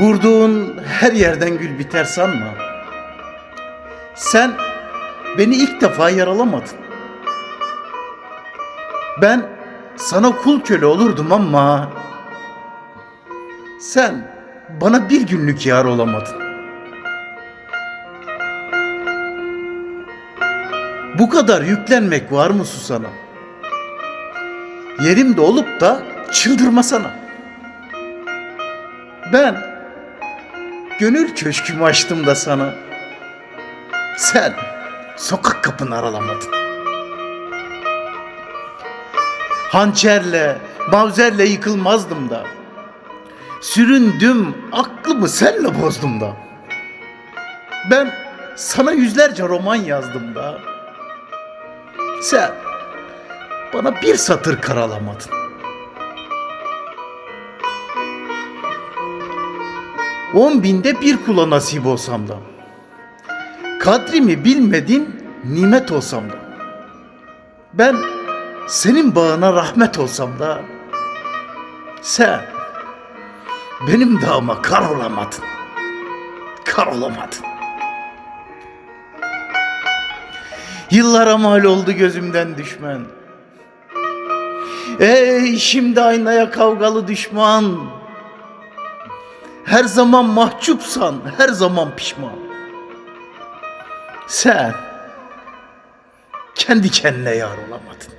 Vurduğun her yerden gül biter sanma. Sen beni ilk defa yaralamadın. Ben sana kul köle olurdum ama sen bana bir günlük yar olamadın. Bu kadar yüklenmek var mı Susana? Yerimde olup da çıldırmasana. Ben gönül köşkümü açtım da sana. Sen sokak kapını aralamadın. Hançerle, mavzerle yıkılmazdım da. Süründüm, aklımı senle bozdum da. Ben sana yüzlerce roman yazdım da. Sen bana bir satır karalamadın. On binde bir kula nasip olsam da. Kadrimi bilmedin nimet olsam da. Ben senin bağına rahmet olsam da. Sen benim dağıma kar olamadın. Kar olamadın. Yıllara mal oldu gözümden düşmen. Ey şimdi aynaya kavgalı düşman. Her zaman mahcupsan, her zaman pişman. Sen kendi kendine yar olamadın.